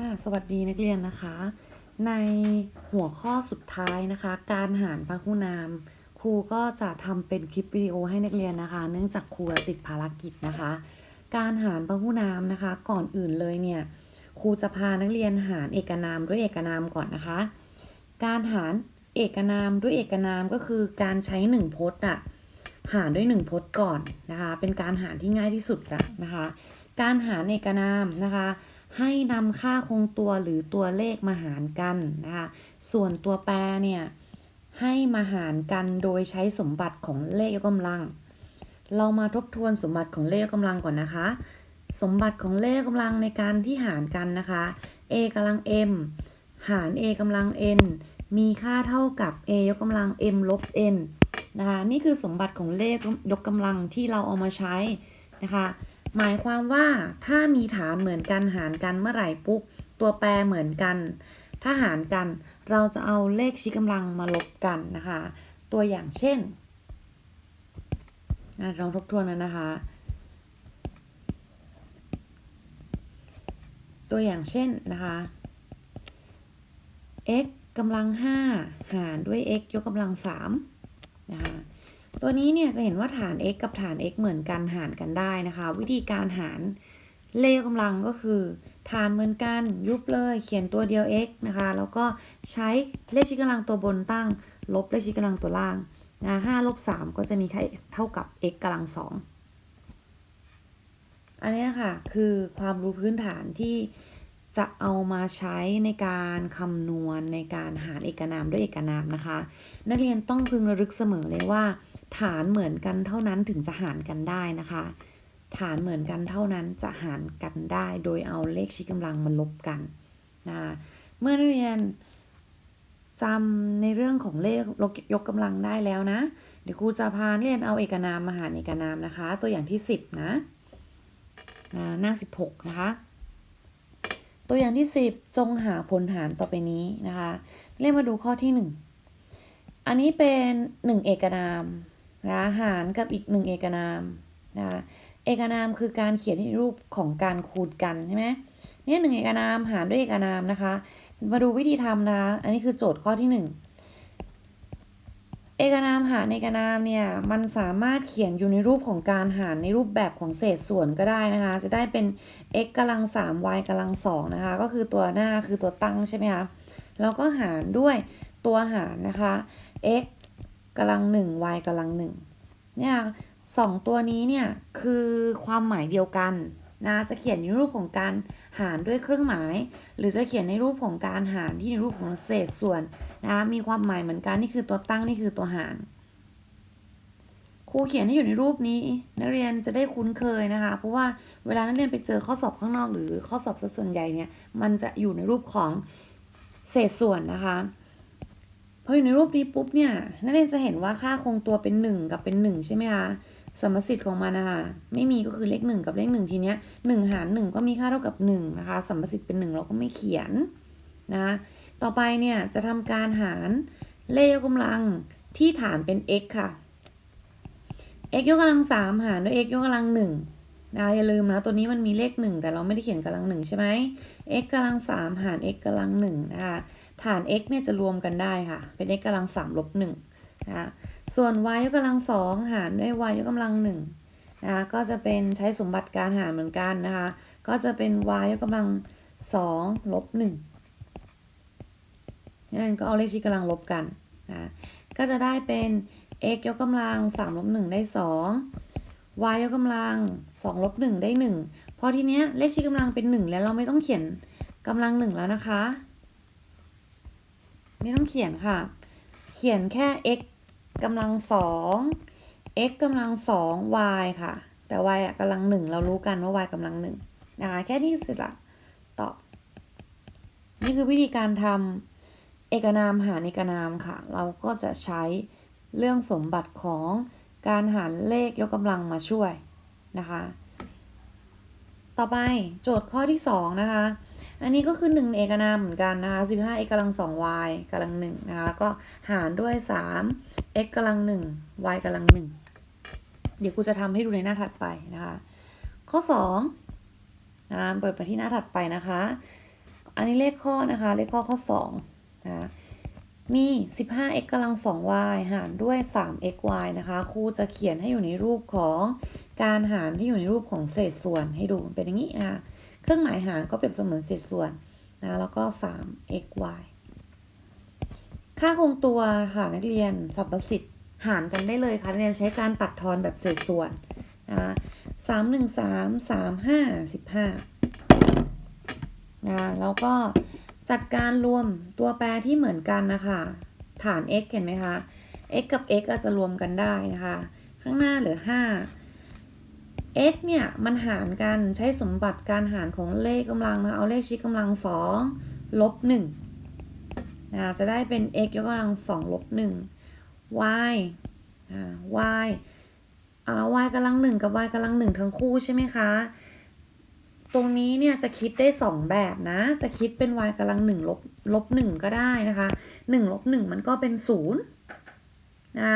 ค่ะ สวัสดีนักเรียนนะคะ ในหัวข้อสุดท้ายนะคะ การหารพหุนาม ครูก็จะทำเป็นคลิปวิดีโอให้นักเรียนนะคะ เนื่องจากครูติดภารกิจนะคะ การหารพหุนามนะคะ ก่อนอื่นเลยเนี่ยครูจะพานักเรียนหารเอกนามด้วยเอกนามก่อนนะคะ การหารเอกนามด้วยเอกนามก็คือการใช้หนึ่งพจน์อะหารด้วยหนึ่งพจน์ก่อนนะคะ เป็นการหารที่ง่ายที่สุดละนะคะ การหารเอกนามนะคะ ให้นำค่าคงตัวหรือตัวเลขมาหารกันนะคะส่วนตัวแปรเนี่ยให้มาหารกันโดยใช้สมบัติของเลขยกกำลัง เรามาทบทวนสมบัติของเลขยกกำลังก่อนนะคะ สมบัติของเลขยกกำลังในการที่หารกันนะคะ a กำลัง m หาร a กำลัง n มีค่าเท่ากับ a ยกกำลัง m ลบ n นะคะ นี่คือสมบัติของเลขยกกำลังที่เราเอามาใช้นะคะ หมายความว่าถ้ามีฐานเหมือนกันหารกันเมื่อไหร่ปุ๊บตัวแปรเหมือนกัน ถ้าหารกันเราจะเอาเลขชี้กำลังมาลบกันนะคะ ตัวอย่างเช่นอะลองทบทวนนะนะคะ ตัวอย่างเช่นนะคะ x กำลัง 5 หารด้วย x ยกกำลัง3นะคะ ตัวนี้เนี่ยจะเห็นว่าฐาน x กับฐาน x เหมือนกันหารกันได้นะคะ วิธีการหารเลขกำลังก็คือ ฐานเหมือนกันยุบเลยเขียนตัวเดียว x นะคะ แล้วก็ใช้เลขชี้กำลังตัวบนตั้ง ลบเลขชี้กำลังตัวล่างนะ5ลบ3ก็จะมีค่าเท่ากับ x กำลัง2อันนี้ค่ะคือความรู้พื้นฐานที่จะเอามาใช้ในการคำนวณในการหารเอกนามด้วยเอกนามนะคะ นักเรียนต้องพึงระลึกเสมอเลยว่า ฐานเหมือนกันเท่านั้นถึงจะหารกันได้นะคะ ฐานเหมือนกันเท่านั้นจะหารกันได้ โดยเอาเลขชี้กำลังมาลบกันนะคะเมื่อนักเรียนจำในเรื่องของเลขยกกำลังได้แล้วนะ เดี๋ยวครูจะพานเรียนเอาเอกนามมาหารเอกนามนะคะ ตัวอย่างที่ 10นะนะหน้า 16 นะคะ ตัวอย่างที่ 10 จงหาผลหารต่อไปนี้นะคะ เรียนมาดูข้อที่ 1 อันนี้เป็น 1 เอกนาม นะหารกับอีก1เอกนามนะคะเอกนามคือการเขียนในรูปของการคูณกันใช่ไหมเนี่ยหนึ่งเอกนามหารด้วยเอกนามนะคะ มาดูวิธีทำนะคะ อันนี้คือโจทย์ข้อที่1เอกนามหารเอกนามเนี่ยมันสามารถเขียนอยู่ในรูปของการหารในรูปแบบของเศษส่วนก็ได้นะคะ จะได้เป็น x กำลัง3 y กำลัง2นะคะ ก็คือตัวหน้าคือตัวตั้งใช่ไหมคะแล้วก็หารด้วยตัวหารนะคะ x กำลัง1 y กำลัง1เนี่ยสองตัวนี้เนี่ยคือความหมายเดียวกันนะจะเขียนในรูปของการหารด้วยเครื่องหมาย หรือจะเขียนในรูปของการหารที่ในรูปของเศษส่วนนะมีความหมายเหมือนกันนี่คือตัวตั้งนี่คือตัวหารครูเขียนให้อยู่ในรูปนี้ นักเรียนจะได้คุ้นเคยนะคะ เพราะว่าเวลานักเรียนไปเจอข้อสอบข้างนอก หรือข้อสอบส่วนใหญ่เนี่ยมันจะอยู่ในรูปของเศษส่วนนะคะ พออยู่ในรูปนี้ปุ๊บเนี่ยนักเรียนจะเห็นว่าค่าคงตัวเป็น 1 กับเป็น 1 ใช่ไหมคะสมสิทธิ์ของมันนะคะไม่มีก็คือเลข 1 กับเลข1ทีเนี้ย1หาร 1 ก็มีค่าเท่ากับ1นะคะสมสิทธิ์เป็น 1 เราก็ไม่เขียนนะต่อไปเนี่ยจะทำการหารเลขยกกำลังที่ฐานเป็น x ค่ะ x ยกกำลัง3หารด้วย x ยกกำลัง1นะอย่าลืมนะ ตัวนี้มันมีเลข1แต่เราไม่ได้เขียนกำลัง1ใช่ไหม x กำลัง3หาร x กำลัง1นะคะ ฐาน x เนี่ยจะรวมกันได้ค่ะ เป็น x กำลัง3ลบ1นะคะส่วน y ยกกำลัง2หารด้วย y ยกกำลัง1นะคะก็จะเป็นใช้สมบัติการหารเหมือนกันนะคะ ก็จะเป็น y ยกกำลัง2ลบ1นั่นก็เอาเลขชี้กำลังลบกันนะก็จะได้เป็น x ยกกำลัง3ลบ1ได้2 y ยกกำลัง2ลบ1ได้1พอทีเนี้ยเลขชี้กำลังเป็น1แล้วเราไม่ต้องเขียนกำลัง1แล้วนะคะ ไม่ต้องเขียนค่ะ เขียนแค่ x กำลัง2 x กำลัง2 y ค่ะ แต่ y อะกำลัง1เรารู้กันว่า y กำลัง1นะคะ แค่นี้เสร็จละตอบ นี่คือวิธีการทำเอกนามหารเอกนามค่ะ เราก็จะใช้เรื่องสมบัติของการหารเลขยกกำลังมาช่วยนะคะ ต่อไปโจทย์ข้อที่ 2 นะคะ อันนี้ก็คือ1เอกนามเหมือนกันนะคะ15 x กำลัง2 y กำลัง1นะคะก็หารด้วย3 x กำลัง1 y กำลัง1เดี๋ยวครูจะทำให้ดูในหน้าถัดไปนะคะ ข้อ2นะเปิดไปที่หน้าถัดไปนะคะ อันนี้เลขข้อนะคะ เลขข้อข้อ2นะมี 15x กำลัง 2y หารด้วย 3xy นะคะ ครูจะเขียนให้อยู่ในรูปของการหารที่อยู่ในรูปของเศษส่วนให้ดูเป็นอย่างนี้นะคะ เครื่องหมายหารก็เปรียบเสมือนเศษส่วนนะแล้วก็ 3xy ค่าคงตัวค่ะนักเรียนสรรพสิทธิ์หารกันได้เลยค่ะนักเรียนใช้การตัดทอนแบบเศษส่วนนะสามหนึ่งสามสามห้าสิบห้านะแล้วก็จัดการรวมตัวแปรที่เหมือนกันนะคะฐาน x เห็นไหมคะ x กับ x อาจจะรวมกันได้นะคะ ข้างหน้าเหลือ5 x เนี่ยมันหารกันใช้สมบัติการหารของเลขกำลังนะเอาเลขชี้กำลัง2ลบ1นะจะได้เป็น x ยกกำลัง2ลบ1 y อ่า y อ่า y กำลัง1กับ y กำลัง1ทั้งคู่ใช่ไหมคะ ตรงนี้เนี่ยจะคิดได้2แบบนะ จะคิดเป็น y กำลัง1ลบลบ1ก็ได้นะคะ1ลบ1มันก็เป็น0นย์นะ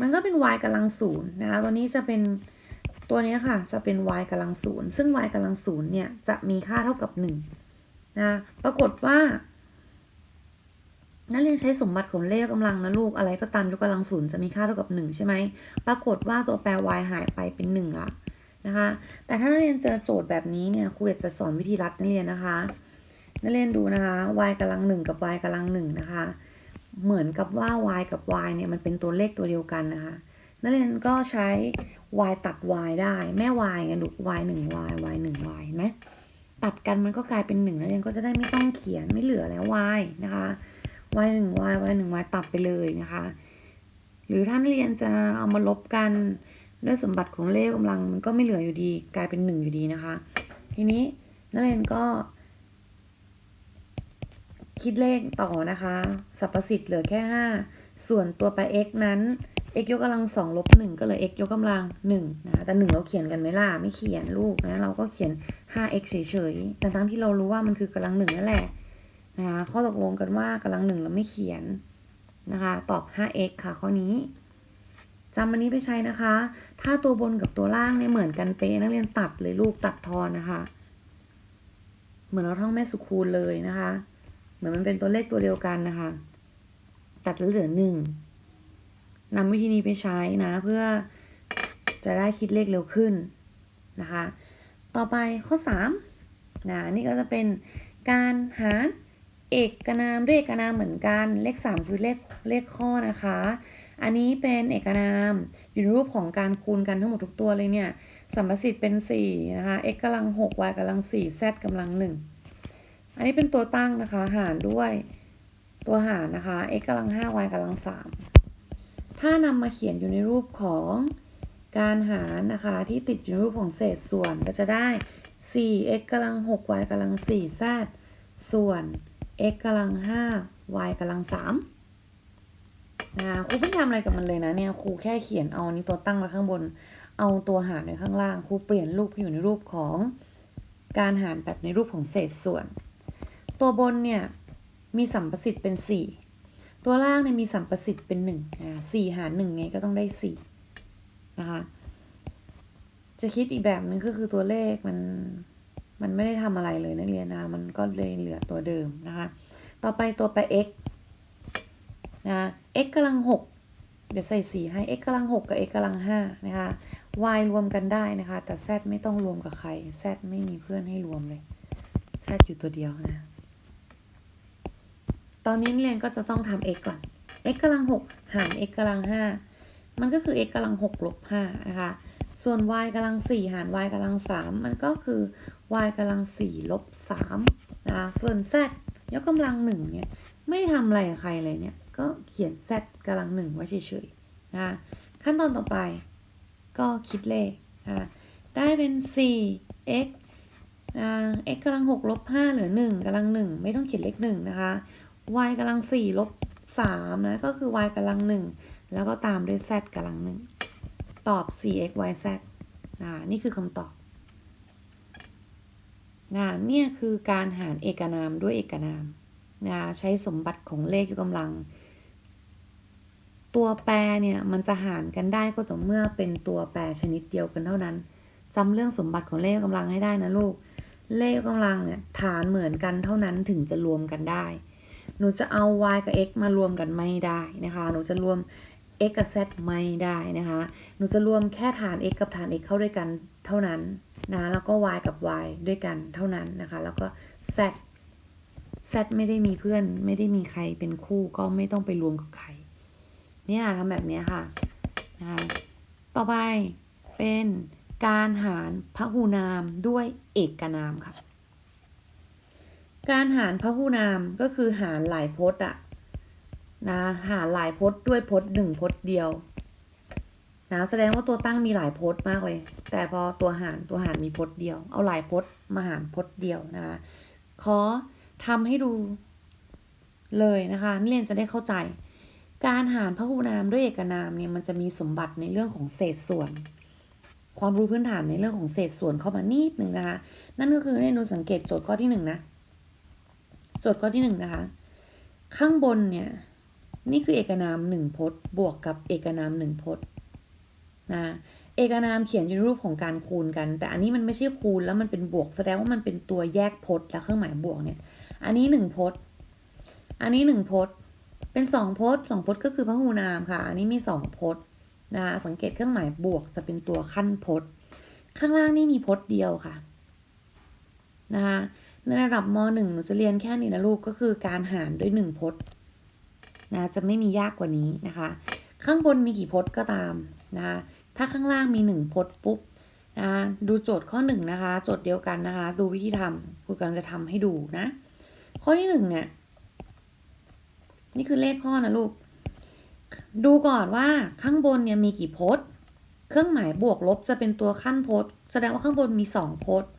มันก็เป็น y กำลัง0นะคะตัวนี้จะเป็น ตัวนี้ค่ะจะเป็น y กำลัง0ซึ่ง y กำลัง0เนี่ยจะมีค่าเท่ากับ1นะปรากฏว่า นักเรียนใช้สมบัติของเลขกำลังนะลูกอะไรก็ตามยกกำลังศูนย์จะมีค่าเท่ากับ 1 ใช่ไหมปรากฏว่าตัวแปร y หายไปเป็น1ละนะคะแต่ถ้านักเรียนเจอโจทย์แบบนี้เนี่ยครูอยากจะสอนวิธีรัดนักเรียนนะคะนักเรียนดูนะคะ y กำลัง1กับ y กำลัง1นะคะ เหมือนกับว่า y กับ y เนี่ยมันเป็นตัวเลขตัวเดียวกันนะคะ นักเรียนก็ใช้ y ตัด y ได้แม่ y ไงลูก y 1 y y 1 y เห็นไหมตัดกันมันก็กลายเป็น1นักเรียนก็จะได้ไม่ต้องเขียนไม่เหลือแล้ว y นะคะ y 1 y y 1 y ตัดไปเลยนะคะ หรือถ้านักเรียนจะเอามาลบกันด้วยสมบัติของเลขกำลังมันก็ไม่เหลืออยู่ดีกลายเป็น1อยู่ดีนะคะ ทีนี้นักเรียนก็คิดเลขต่อนะคะสรรพสิทธิ์เหลือแค่ 5 ส่วนตัวแปร x นั้น x ยกกำลัง2ลบ1ก็เหลือ x ยกกำลัง1นะแต่1เราเขียนกันไหมล่ะไม่เขียนลูกนะเราก็เขียน 5x เฉยๆแต่ทั้งที่เรารู้ว่ามันคือกำลัง1นั่นแหละนะคะข้อตกลงกันว่ากำลังหนึ่งเราไม่เขียนนะคะตอบ 5x ค่ะข้อนี้จำอันนี้ไปใช้นะคะ ถ้าตัวบนกับตัวล่างเนี่ยเหมือนกันเป๊ะนักเรียนตัดเลยลูกตัดทอนนะคะ เหมือนเราท่องแม่สุคูณเลยนะคะ เหมือนมันเป็นตัวเลขตัวเดียวกันนะคะ ตัดแล้วเหลือหนึ่ง นำวิธีนี้ไปใช้นะ เพื่อจะได้คิดเลขเร็วขึ้นนะคะ ต่อไปข้อ3นะนี่ก็จะเป็นการหารเอกนามด้วยเอกนามเหมือนกัน เลข 3 คือเลขเลขข้อนะคะ อันนี้เป็นเอกนามอยู่ในรูปของการคูณกันทั้งหมดทุกตัวเลยเนี่ยสัมประสิทธิ์เป็น 4 นะคะ x กำลัง 6 y กำลัง 4 z กำลัง 1 อันนี้เป็นตัวตั้งนะคะ หารด้วยตัวหารนะคะ x กำลัง 5 y กำลัง 3 ถ้านำมาเขียนอยู่ในรูปของการหารนะคะ ที่ติดอยู่ในรูปของเศษส่วนก็จะได้ 4x กำลัง 6 y กำลัง 4 z ส่วน x กำลัง 5 y กำลัง 3นะครูไม่ทำอะไรกับมันเลยนะเนี่ยครูแค่เขียนเอานี้ตัวตั้งไว้ข้างบน เอาตัวหารในข้างล่างครูเปลี่ยนรูปอยู่ในรูปของการหารแบบในรูปของเศษส่วน ตัวบนเนี่ยมีสัมประสิทธิ์เป็น 4 ตัวล่างเนี่ยมีสัมประสิทธิ์เป็น1อ่า4หาร1ไงก็ต้องได้4นะคะ จะคิดอีกแบบหนึ่งก็คือตัวเลขมันมันไม่ได้ทำอะไรเลยนักเรียนนะ มันก็เลยเหลือตัวเดิมนะคะ ต่อไปตัวแปร x นะ x กำลัง6เดี๋ยวใส่สีให้ x กำลัง6กับ x กำลัง5นะคะ y รวมกันได้นะคะ แต่ z ไม่ต้องรวมกับใคร z ไม่มีเพื่อนให้รวมเลย z อยู่ตัวเดียวนะ ตอนนี้นักเรียนก็จะต้องทำ x ก่อน x กำลัง6หาร x กำลัง5มันก็คือ x กำลัง6ลบ5นะคะ ส่วน y กำลัง4หาร y กำลัง3มันก็คือ y กำลัง4ลบ3นะคะ ส่วน z ยกกำลัง1เนี่ยไม่ทำอะไรกับใครเลยเนี่ย ก็เขียน z กำลัง1ไว้เฉยๆนะคะ ขั้นตอนต่อไปก็คิดเลขนะคะได้เป็น 4x อ่า x กำลัง6ลบ5เหลือ 1กำลัง 1 ไม่ต้องเขียนเลข1นะคะ y กำลัง4ลบ3นะ ก็คือ y กำลัง1แล้วก็ตามด้วย z กำลัง1ตอบ 4x y z อ่า นี่คือคำตอบนะเนี่ยคือการหารเอกนามด้วยเอกนามนะใช้สมบัติของเลขยกกำลัง ตัวแปรเนี่ย มันจะหารกันได้ก็ต่อเมื่อเป็นตัวแปรชนิดเดียวกันเท่านั้นจำเรื่องสมบัติของเลขยกกำลังให้ได้นะลูก เลขยกกำลังเนี่ยฐานเหมือนกันเท่านั้นถึงจะรวมกันได้ หนูจะเอา y กับ x มารวมกันไม่ได้นะคะ หนูจะรวม x กับ z ไม่ได้นะคะ หนูจะรวมแค่ฐาน x กับฐาน x เข้าด้วยกันเท่านั้นนะ แล้วก็ y กับ y ด้วยกันเท่านั้นนะคะ แล้วก็ z z ไม่ได้มีเพื่อน ไม่ได้มีใครเป็นคู่ก็ไม่ต้องไปรวมกับใคร เนี่ยทำแบบนี้ค่ะนะคะต่อไปเป็นการหารพหูนามด้วยเอกนามค่ะ การหารพหูนามก็คือหารหลายพจน์อะนะหารหลายพจน์ด้วยพจน์หนึ่งพจน์เดียวนะแสดงว่าตัวตั้งมีหลายพจน์มากเลย แต่พอตัวหารตัวหารมีพจน์เดียว เอาหลายพจน์มาหารพจน์เดียวนะคะขอทำให้ดูเลยนะคะนักเรียนจะได้เข้าใจ การหารพหูนามด้วยเอกนามเนี่ยมันจะมีสมบัติในเรื่องของเศษส่วน ความรู้พื้นฐานในเรื่องของเศษส่วนเข้ามานิดหนึ่งนะคะนั่นก็คือให้หนูสังเกตโจทย์ข้อที่หนึ่งนะ โจทย์ข้อที่หนึ่งนะคะ ข้างบนเนี่ย นี่คือเอกนามหนึ่งพจน์ บวกกับเอกนามหนึ่งพจน์นะเอกนามเขียนอยู่ในรูปของการคูณกัน แต่อันนี้มันไม่ใช่คูณแล้วมันเป็นบวกแสดงว่ามันเป็นตัวแยกพจน์ และเครื่องหมายบวกเนี่ย อันนี้หนึ่งพจน์ อันนี้หนึ่งพจน์ เป็นสองพจน์สองพจน์ก็คือพหูนามค่ะ อันนี้มีสองพจน์นะคะสังเกตเครื่องหมายบวกจะเป็นตัวขั้นพจน์ ข้างล่างนี่มีพจน์เดียวค่ะนะคะ ในระดับม .1 หนูจะเรียนแค่นี้นะลูกก็คือการหารด้วยหนึ่งพจน์นะจะไม่มียากกว่านี้นะคะ ข้างบนมีกี่พจน์ก็ตามนะคะถ้าข้างล่างมีหนึ่งพจน์ปุ๊บนะดูโจทย์ข้อหนึ่งนะคะ โจทย์เดียวกันนะคะ ดูวิธีทำครูกำลังจะทำให้ดูนะ ข้อที่หนึ่งเนี่ย นี่คือเลขข้อนะลูก ดูก่อนว่าข้างบนเนี่ยมีกี่พจน์ เครื่องหมายบวกลบจะเป็นตัวขั้นพจน์ แสดงว่าข้างบนมีสองพจน์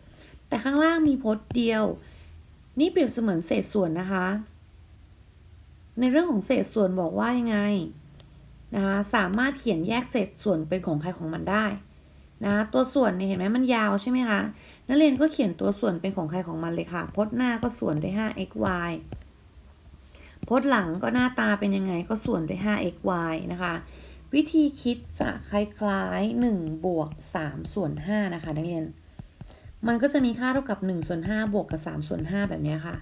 แต่ข้างล่างมีพจน์เดียว นี่เปรียบเสมือนเศษส่วนนะคะ ในเรื่องของเศษส่วนบอกว่ายังไงนะคะสามารถเขียนแยกเศษส่วนเป็นของใครของมันได้นะตัวส่วนเนี่ยเห็นไหมมันยาวใช่ไหมคะนักเรียนก็เขียนตัวส่วนเป็นของใครของมันเลยค่ะ พจน์หน้าก็ส่วนด้วย 5xy พจน์หลังก็หน้าตาเป็นยังไงก็ส่วนด้วย 5xy นะคะ วิธีคิดจะคล้ายๆ 1 บวก 3 ส่วน 5 นะคะนักเรียน มันก็จะมีค่าเท่ากับ1ส่วน5บวกกับ3ส่วน5แบบนี้ค่ะ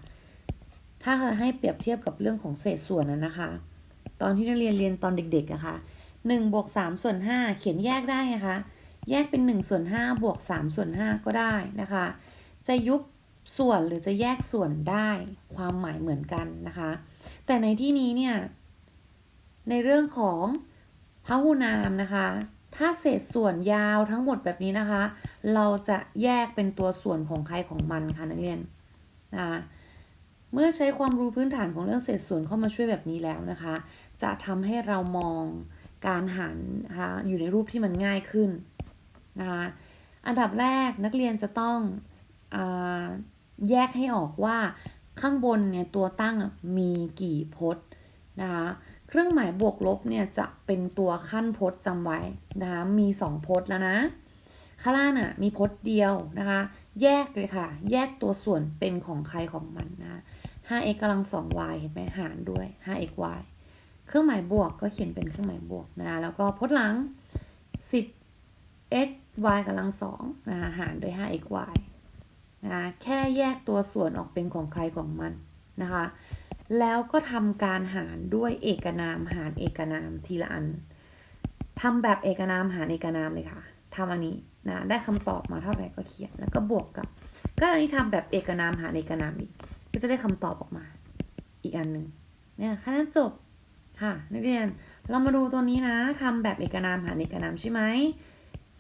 ถ้าให้เปรียบเทียบกับเรื่องของเศษส่วนนั้นนะคะ ตอนที่นักเรียนเรียนตอนเด็กๆอะคะ่ะ1บวก3ส่วน5เขียนแยกได้นะคะ แยกเป็น 1 ส่วน5บวก3ส่วน5ก็ได้นะคะ จะยุบส่วนหรือจะแยกส่วนได้ความหมายเหมือนกันนะคะ แต่ในที่นี้เนี่ย ในเรื่องของพหูนามนะคะ ถ้าเศษส่วนยาวทั้งหมดแบบนี้นะคะ เราจะแยกเป็นตัวส่วนของใครของมันค่ะนักเรียนนะคะเมื่อใช้ความรู้พื้นฐานของเรื่องเศษส่วนเข้ามาช่วยแบบนี้แล้วนะคะ จะทำให้เรามองการหารนะคะอยู่ในรูปที่มันง่ายขึ้นนะคะอันดับแรกนักเรียนจะต้องอแยกให้ออกว่าข้างบนเนี่ยตัวตั้งมีกี่พจน์นะคะ เครื่องหมายบวกลบเนี่ยจะเป็นตัวขั้นพจน์จำไว้นะคะมี 2 พจน์แล้วนะ ข้างล่างน่ะมีพจน์เดียวนะคะ แยกเลยค่ะ แยกตัวส่วนเป็นของใครของมันนะ 5x กำลัง 2y เห็นไหมหารด้วย 5xy เครื่องหมายบวกก็เขียนเป็นเครื่องหมายบวกนะคะแล้วก็พจน์หลัง 10x y กำลัง2นะคะหารด้วย 5xy นะคะแค่แยกตัวส่วนออกเป็นของใครของมันนะคะ แล้วก็ทำการหารด้วยเอกนามหารเอกนามทีละอันทำแบบเอกนามหารเอกนามเลยค่ะทำอันนี้นะได้คำตอบมาเท่าไหร่ก็เขียนแล้วก็บวกกับ ก็อันนี้ทำแบบเอกนามหารเอกนามอีกก็จะได้คำตอบออกมาอีกอันหนึ่งเนี่ยคะแนนจบค่ะนักเรียนเรามาดูตัวนี้นะทำแบบเอกนามหารเอกนามใช่ไหม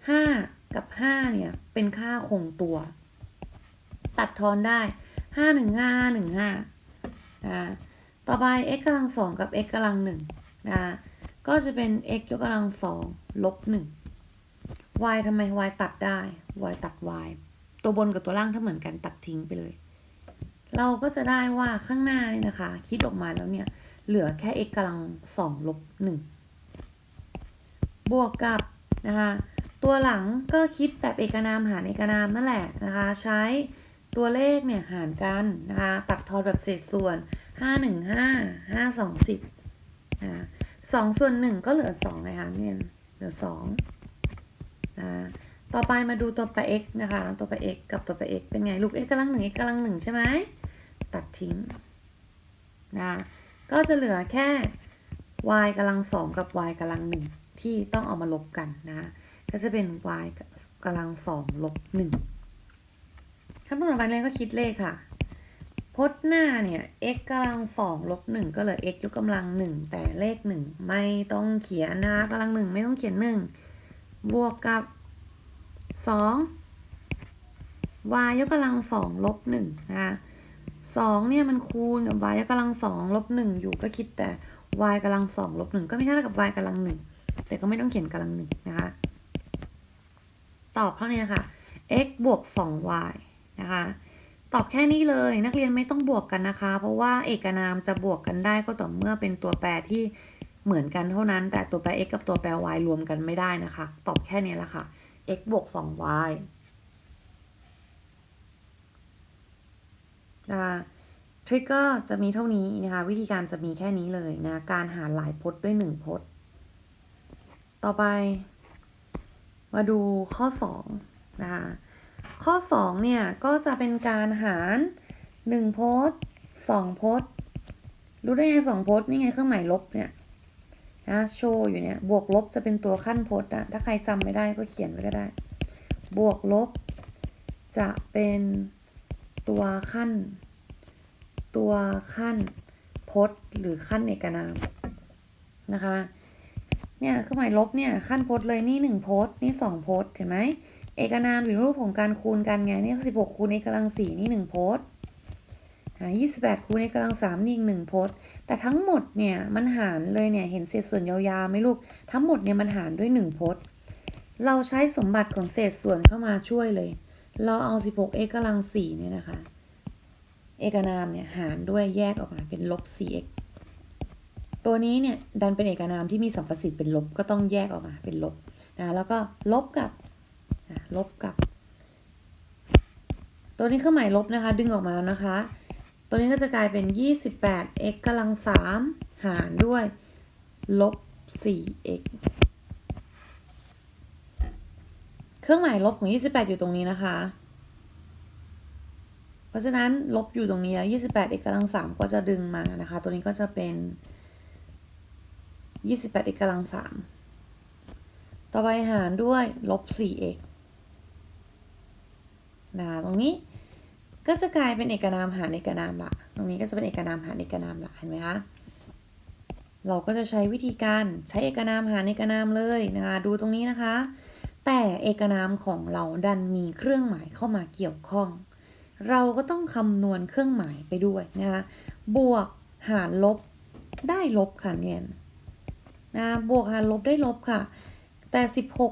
ห้ากับห้าเนี่ยเป็นค่าคงตัว ตัดทอนได้ห้าหนึ่งห้าหนึ่งห้า นะต่อไป x กำลังสองกับ x กำลังหนึ่งนะก็จะเป็น x ยกกำลังสองลบหนึ่ง y ทำไม y ตัดได้ y ตัด y ตัวบนกับตัวล่างถ้าเหมือนกันตัดทิ้งไปเลย เราก็จะได้ว่าข้างหน้านี่นะคะ คิดออกมาแล้วเนี่ย เหลือแค่ x กำลังสองลบหนึ่งบวกกับนะคะ ตัวหลังก็คิดแบบเอกนามหารเอกนามนั่นแหละนะคะ ใช้ ตัวเลขเนี่ยหารกันนะคะตัดทอนแบบเศษส่วน 5 1 5 5 2 10นะสองส่วนหนึ่งก็เหลือ2ไงคะเนี่ยเหลือ2นะต่อไปมาดูตัวแปร x นะคะ ตัวแปร x กับตัวแปร x เป็นไงลูก x กำลังหนึ่ง x กำลังหนึ่งใช่ไหมตัดทิ้งนะก็จะเหลือแค่ y กำลังสองกับ y กำลังหนึ่งที่ต้องเอามาลบกันนะ ก็จะเป็น y กำลังสองลบหนึ่ง ขั้นตอนต่อไปเลยก็คิดเลขค่ะ พจน์หน้าเนี่ย x กำลังสองลบหนึ่งก็เหลือ x ยกกำลังหนึ่งแต่เลขหนึ่งไม่ต้องเขียนนะคะกำลังหนึ่งไม่ต้องเขียนหนึ่งบวกกับสอง y ยกกำลังสองลบหนึ่งนะคะสองเนี่ยมันคูณกับ y ยกกำลังสองลบหนึ่งอยู่ก็คิดแต่ y กำลังสองลบหนึ่งก็ไม่ใช่เท่ากับ y กำลังหนึ่งแต่ก็ไม่ต้องเขียนกำลังหนึ่งนะคะ ตอบเท่านี้ค่ะ x บวก 2y นะคะ ตอบแค่นี้เลยนักเรียนไม่ต้องบวกกันนะคะ เพราะว่าเอกนามจะบวกกันได้ก็ต่อเมื่อเป็นตัวแปรที่เหมือนกันเท่านั้น แต่ตัวแปร x กับตัวแปร y รวมกันไม่ได้นะคะ ตอบแค่นี้ละค่ะ x บวก 2y นะคะทริกเกอร์จะมีเท่านี้นะคะ วิธีการจะมีแค่นี้เลยนะ การหารหลายพจน์ด้วย 1 พจน์ ต่อไป มาดูข้อ 2 นะคะ ข้อ 2 เนี่ย ก็จะเป็นการหาร1พจน์2พจน์รู้ได้ไง2พจน์นี่ไงเครื่องหมายลบเนี่ยนะโชว์อยู่เนี่ย บวกลบจะเป็นตัวขั้นโพจน์อะถ้าใครจำไม่ได้ก็เขียนไว้ก็ได้ บวกลบ จะเป็นตัวขั้น ตัวขั้นพจน์หรือขั้นเอกนามนะคะ เนี่ยเครื่องหมายลบเนี่ยขั้นพจน์เลยนี่หนึ่งพจน์นี่สองพจน์เห็นไหม เอกนามอยู่ในรูปของการคูณกันไงนี่สิบหกคูณ x กำลังสี่นี่หนึ่งโพจน์ยี่สิบแปดคูณ x กำลังสามนี่อีกหนึ่งโพจน์แต่ทั้งหมดเนี่ยมันหารเลยเนี่ยเห็นเศษส่วนยาวๆไหมลูกทั้งหมดเนี่ยมันหารด้วยหนึ่งโพจน์เราใช้สมบัติของเศษส่วนเข้ามาช่วยเลย เราเอา 16x กเอกกำลังสี่เนี่ยนะคะ เอกนามเนี่ยหารด้วยแยกออกมาเป็นลบ 4x ตัวนี้เนี่ยดันเป็นเอกนามที่มีสัมประสิทธิ์เป็นลบก็ต้องแยกออกมาเป็นลบนะแล้วก็ลบกับ ลบกับ ตัวนี้เครื่องหมายลบนะคะ ดึงออกมาแล้วนะคะ ตัวนี้ก็จะกลายเป็น 28x กำลัง 3 หารด้วย ลบ 4x เครื่องหมายลบของ 28 อยู่ตรงนี้นะคะ เพราะฉะนั้นลบอยู่ตรงนี้แล้ว 28 x กำลัง 3 ก็จะดึงมานะคะ ตัวนี้ก็จะเป็น 28 x กำลัง 3 ต่อไปหารด้วยลบ 4x นะคะตรงนี้ก็จะกลายเป็นเอกนามหารเอกนามละตรงนี้ก็จะเป็นเอกนามหารเอกนามละเห็นไหมคะเราก็จะใช้วิธีการใช้เอกนามหารเอกนามเลยนะคะดูตรงนี้นะคะ แต่เอกนามของเราดันมีเครื่องหมายเข้ามาเกี่ยวข้อง เราก็ต้องคำนวณเครื่องหมายไปด้วยนะคะบวกหารลบได้ลบค่ะเนี่ยนะบวกหารลบได้ลบค่ะ แต่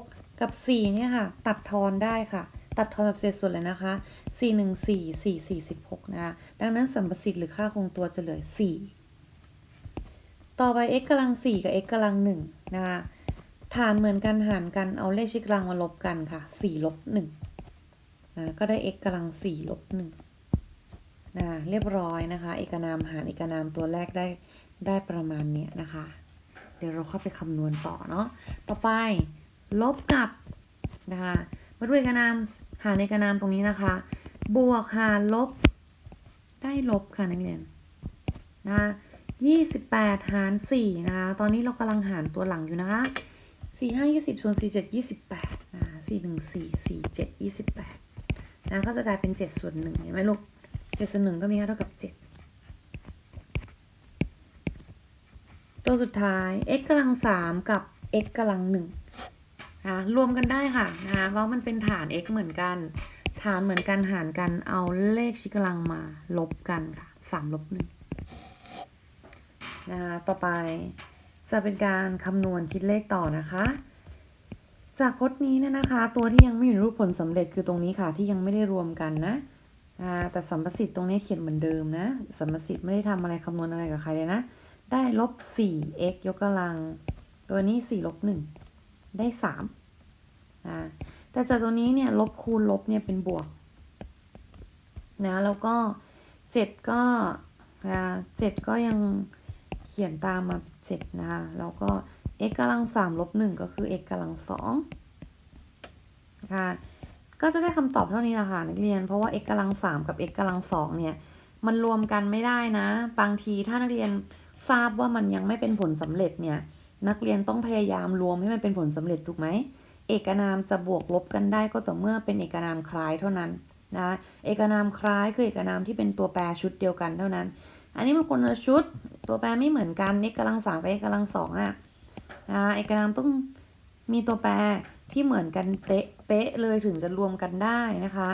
16 กับ 4 เนี่ยค่ะ ตัดทอนได้ค่ะ ตัดทอนแบบเศษส่วนเลยนะคะ 4 1 4 4 4 16 นะคะ ดังนั้นสัมประสิทธิ์หรือค่าคงตัวจะเหลือ 4 ต่อไป x กำลัง 4 กับ x กำลัง1นะคะฐานเหมือนกันหารกันเอาเลขชี้กลางมาลบกันค่ะ 4 ลบ1นะก็ได้ x กำลัง 4 ลบ1นะเรียบร้อยนะคะ เอกนามหารเอกนามตัวแรกได้ได้ประมาณเนี้ยนะคะ เดี๋ยวเราเข้าไปคำนวณต่อเนาะ ต่อไปลบกับนะคะมาดูเอกนาม หารในกระนามตรงนี้นะคะ บวกหารลบ ได้ลบค่ะนักเรียนนะยี่สิบแปดหารสี่นะคะ ตอนนี้เรากำลังหารตัวหลังอยู่นะคะสี่ห้ายี่สิบส่วนสี่เจ็ดยี่สิบแปดนะสี่หนึ่งสี่สี่เจ็ดยี่สิบแปดนะก็จะกลายเป็นเจ็ดส่วนหนึ่งเห็นไหมลูกเจ็ดส่วนหนึ่งก็มีค่าเท่ากับเจ็ดตัวสุดท้าย x กำลังสามกับ x กำลังหนึ่งะรวมกันได้ค่ะนะคะเพรามันเป็นฐาน x เหมือนกัน ฐานเหมือนกันหารกันเอาเลขชี้กำลังมาลบกันค่ะ3ลบ1นะคะต่อไปจะเป็นการคำนวณคิดเลขต่อนะคะ จากพจน์นี้เนี่ยนะคะ ตัวที่ยังไม่อยู่ในรูปผลสำเร็จคือตรงนี้ค่ะที่ยังไม่ได้รวมกันนะแต่สัมประสิทธิ์ตรงนี้เขียนเหมือนเดิมนะ สัมประสิทธิ์ไม่ได้ทำอะไรคำนวณอะไรกับใครเลยนะ ได้ลบ 4x ยกกำลัง ตัวนี้ 4 ลบ 1 ได้3นะแต่จากตัวนี้เนี่ยลบคูณลบเนี่ยเป็นบวกนะแล้วก็ 7 ก็นะ7ก็ยังเขียนตามมา 7 นะคะแล้วก็ x กำลัง3ลบ1ก็คือ x กำลัง2นะคะก็จะได้คำตอบเท่านี้แหละค่ะนักเรียน เพราะว่า x กำลังสามกับ x กำลังสองเนี่ยมันรวมกันไม่ได้นะ บางทีถ้านักเรียนทราบว่ามันยังไม่เป็นผลสำเร็จเนี่ย นักเรียนต้องพยายามรวมให้มันเป็นผลสำเร็จถูกไหม เอกนามจะบวกลบกันได้ก็ต่อเมื่อเป็นเอกนามคล้ายเท่านั้นนะเอกนามคล้ายคือเอกนามที่เป็นตัวแปรชุดเดียวกันเท่านั้น อันนี้มันคนละชุด ตัวแปรไม่เหมือนกัน x กำลังสามกับ x กำลังสองอะนะเอกนามต้องมีตัวแปรที่เหมือนกันเป๊ะเป๊ะเลยถึงจะรวมกันได้นะคะ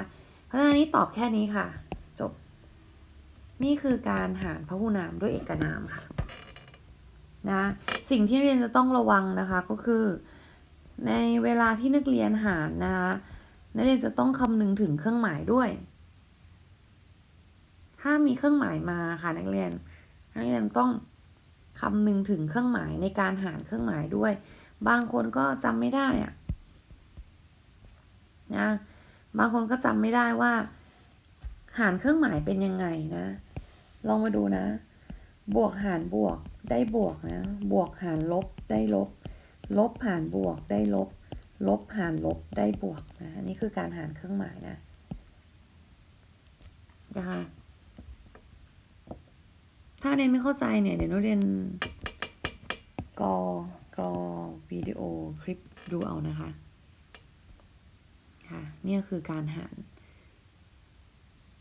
เพราะฉะนั้นนนี้ตอบแค่นี้ค่ะ จบ นี่คือการหารพหูนามด้วยเอกนามค่ะ นะสิ่งที่นักเรียนจะต้องระวังนะคะก็คือ ในเวลาที่นักเรียนหารนะคะนักเรียนจะต้องคำนึงถึงเครื่องหมายด้วย ถ้ามีเครื่องหมายมาค่ะนักเรียนนักเรียนต้องคำนึงถึงเครื่องหมายในการหารเครื่องหมายด้วย บางคนก็จำไม่ได้อะนะบางคนก็จำไม่ได้ว่า หารเครื่องหมายเป็นยังไงนะ ลองมาดูนะ บวกหารบวกได้บวกนะ บวกหารลบได้ลบ ลบหารบวกได้ลบ ลบหารลบได้บวกนะ อันนี้คือการหารเครื่องหมายนะนะคะถ้าเรียนไม่เข้าใจเนี่ยเดี๋ยวนูเรียนกอกรอวิดีโอคลิปดูเอานะคะค่ะนี่คือการหาร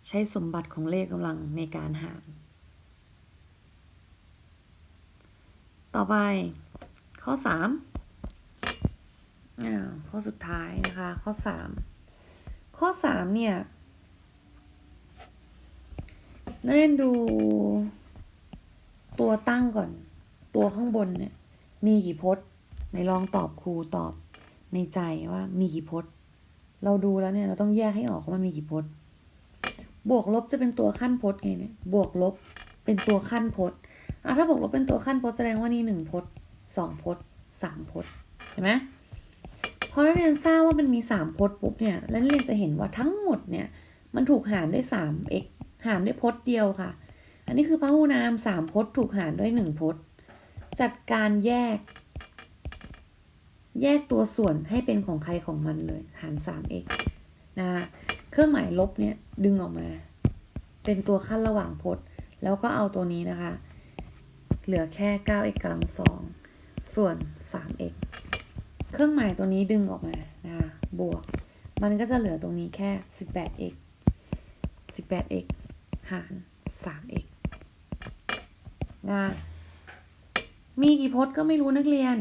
ใช้สมบัติของเลขกำลังในการหาร ต่อไป ข้อสามอ่าข้อสุดท้ายนะคะ ข้อสามข้อสามเนี่ยเรียนดูตัวตั้งก่อน ตัวข้างบนเนี่ย มีกี่พจน์ในลองตอบครูตอบในใจว่ามีกี่พจน์ เราดูแล้วเนี่ย เราต้องแยกให้ออกว่ามันมีกี่พจน์ บวกลบจะเป็นตัวขั้นพจน์ไงเนี่ย บวกลบเป็นตัวขั้นพจน์ ถ้าบวกลบเป็นตัวขั้นพจน์แสดงว่านี่หนึ่งพจน์สองพจน์สามพจน์เห็นไหมพอนักเรียนทราบว่ามันมีสามพจน์ปุ๊บเนี่ยแล้วนักเรียนจะเห็นว่าทั้งหมดเนี่ยมันถูกหารด้วยสาม x หารด้วยพจน์เดียวค่ะ อันนี้คือพหูนามสามพจน์ถูกหารด้วยหนึ่งพจน์ จัดการแยก แยกตัวส่วนให้เป็นของใครของมันเลย หาร 3x นะเครื่องหมายลบเนี่ยดึงออกมา เป็นตัวขั้นระหว่างพจน์ แล้วก็เอาตัวนี้นะคะ เหลือแค่ 9x กำลังสองส่วน 3x เครื่องหมายตัวนี้ดึงออกมานะคะบวก มันก็จะเหลือตรงนี้แค่ 18x 18x หาร 3x นะมีกี่พจน์ก็ไม่รู้นักเรียน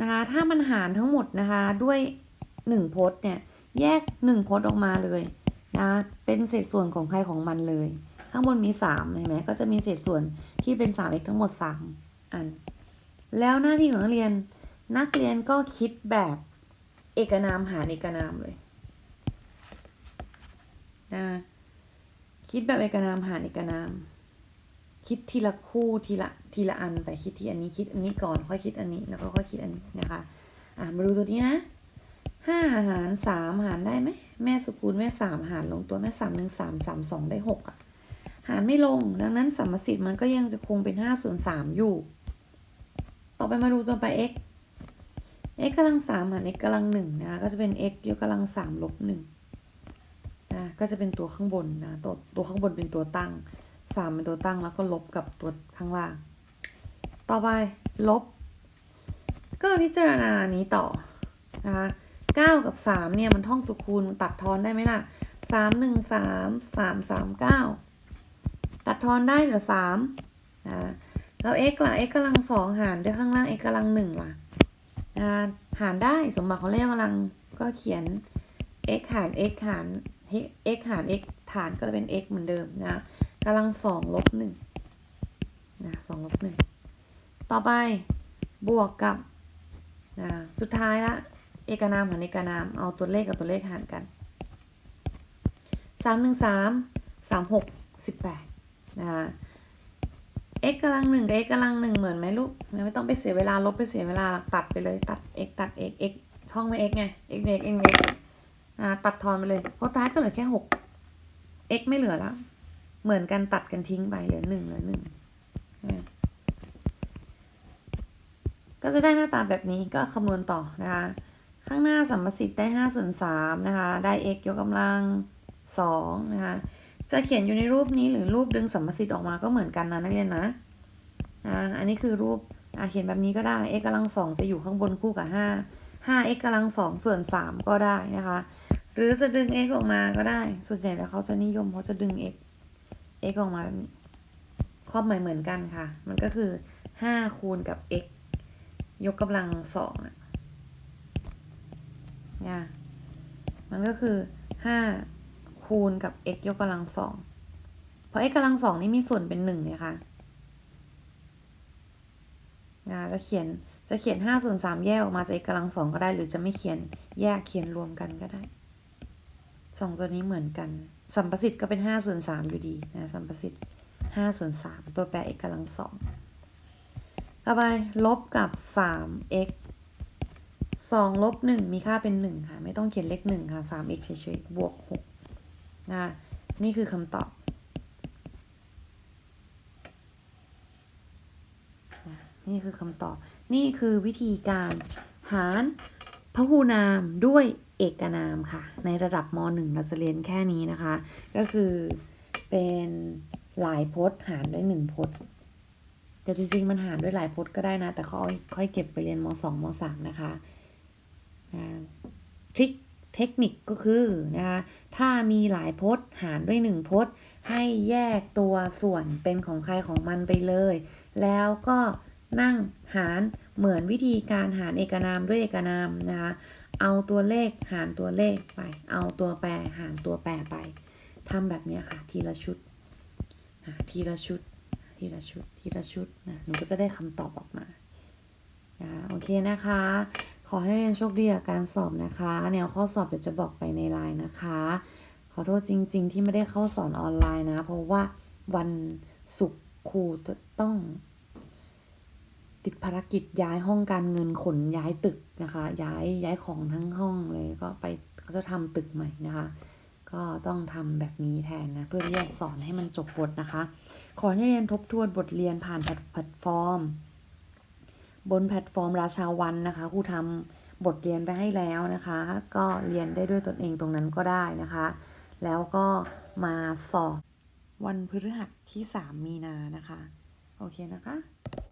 นะคะ ถ้ามันหารทั้งหมดนะคะด้วยหนึ่งพจน์เนี่ย แยกหนึ่งพจน์ออกมาเลยนะ เป็นเศษส่วนของใครของมันเลย ข้างบนมีสามเห็นไหมก็จะมีเศษส่วนที่เป็นสาม x ทั้งหมดสามอัน แล้วหน้าที่ของนักเรียน นักเรียนก็คิดแบบเอกนามหารเอกนามเลยนะคิดแบบเอกนามหารเอกนาม คิดทีละคู่ทีละทีละอันไปคิดที่อันนี้คิดอันนี้ก่อนค่อยคิดอันนี้แล้วก็ค่อยคิดอันนี้นะคะอะมาดูตัวนี้นะห้าหารสามหารได้ไหมแม่สกุลแม่สามหารลงตัวแม่สามหนึ่งสามสามสองได้หกอะ หารไม่ลง ดังนั้นสัมประสิทธิ์มันก็ยังจะคงเป็น 5 ส่วน3อยู่ ต่อไปมาดูตัวไป x x กำลัง3หาร x กำลัง1นะคะก็จะเป็น x ยกกำลัง3ลบ1นะก็จะเป็นตัวข้างบนนะตัวตัวข้างบนเป็นตัวตั้ง 3 เป็นตัวตั้งแล้วก็ลบกับตัวข้างล่าง ต่อไปลบ ก็พิจารณานี้ต่อนะคะ9กับ 3 เนี่ยมันท่องสุคูณตัดทอนได้ไหมล่ะ 3 1 3 3 3 9 ตัดทอนได้เหลือสามนะแล้ว x ล่ะ x กำลังสองหารด้วยข้างล่าง x กำลังหนึ่งล่ะนะหารได้สมบัติของเลขกำลังก็เขียน x หาร x หาร x หาร x ฐานก็จะเป็น x เหมือนเดิมนะกำลังสองลบหนึ่งนะสองลบหนึ่งต่อไปบวกกับนะสุดท้ายละเอกนามหารเอกนาม เอาตัวเลขกับตัวเลขหารกันสามหนึ่งสามสามหกสิบแปด นะคะ x กำลังหนึ่งกับ x กำลังหนึ่งเหมือนไหมลูกไม่ต้องไปเสียเวลาลบไปเสียเวลาตัดไปเลยตัด x ตัด x x ช่องไม่ x ไง x เด็ก x เล็กอ่าตัดทอนไปเลยเพราะท้ายก็เหลือแค่หก x ไม่เหลือแล้ว เหมือนกันตัดกันทิ้งไปเหลือหนึ่งเหลือหนึ่งก็จะได้หน้าตาแบบนี้ก็คำนวณต่อนะคะข้างหน้าสัมประสิทธิ์ได้5ส่วน3นะคะ ได้ x ยกกำลัง2นะคะ จะเขียนอยู่ในรูปนี้หรือรูปดึงสัมประสิทธิ์ออกมาก็เหมือนกันนะนักเรียนนะ อ่า อันนี้คือรูป อ่าเขียนแบบนี้ก็ได้ x กำลังสองจะอยู่ข้างบนคู่กับ5 5 x กำลังสองส่วน3ก็ได้นะคะ หรือจะดึง x ออกมาก็ได้ ส่วนใหญ่แล้วเขาจะนิยมเขาจะดึง x x ออกมาแบบนี้ความหมายเหมือนกันค่ะ มันก็คือ5คูณกับ x ยกกำลังสองอะเนี่ยมันก็คือห้า คูณกับ x ยกกำลังสอง เพราะ x กำลังสองนี่มีส่วนเป็นหนึ่งเนี่ยค่ะนะจะเขียนจะเขียนห้าส่วนสามแยกออกมาจาก x กำลังสองก็ได้ หรือจะไม่เขียนแยกเขียนรวมกันก็ได้สองตัวนี้เหมือนกันสัมประสิทธิ์ก็เป็นห้าส่วนสามอยู่ดีนะสัมประสิทธิ์ห้าส่วนสามตัวแปร x กำลังสองต่อไปลบกับ 3x 2ลบ1มีค่าเป็น 1 ค่ะ ไม่ต้องเขียนเลข1ค่ะ 3x เฉยๆบวก 6 นะนี่คือคำตอบนี่คือคำตอบ นี่คือวิธีการหารพหูนามด้วยเอกนามค่ะ ในระดับม .1 เราจะเรียนแค่นี้นะคะ ก็คือเป็นหลายพจน์หารด้วย1พจน์แต่จริงๆ มันหารด้วยหลายพจน์ก็ได้นะ แต่เขาเอาค่อยเก็บไปเรียนม 2 ม 3 นะคะทริค เทคนิคก็คือนะคะถ้ามีหลายพจน์หารด้วย1พจน์ ให้แยกตัวส่วนเป็นของใครของมันไปเลย แล้วก็นั่งหารเหมือนวิธีการหารเอกนามด้วยเอกนามนะคะเอาตัวเลขหารตัวเลขไป เอาตัวแปรหารตัวแปรไปทำแบบนี้ค่ะทีละชุดทีละชุด ทีละชุด ทีละชุดนะหนูก็จะได้คำตอบออกมานะโอเคนะคะ ขอให้เรียนโชคดีกับการสอบนะคะ แนวข้อสอบเดี๋ยวจะบอกไปในไลน์นะคะ ขอโทษจริง ๆ ที่ไม่ได้เข้าสอนออนไลน์นะ เพราะว่าวันศุกร์ครูต้อง ติดภารกิจย้ายห้องการเงินขนย้ายตึกนะคะ ย้ายย้ายของทั้งห้องเลยก็ไปเขาจะทำตึกใหม่นะคะ ก็ต้องทำแบบนี้แทนนะ เพื่อที่จะสอนให้มันจบบทนะคะ ขอให้เรียนทบทวนบทเรียนผ่านแพลตฟอร์ม บนแพลตฟอร์มราชาวันนะคะครูทำบทเรียนไปให้แล้วนะคะ ก็เรียนได้ด้วยตนเองตรงนั้นก็ได้นะคะ แล้วก็มาสอบวันพฤหัสที่ 3 มีนานะคะ โอเคนะคะ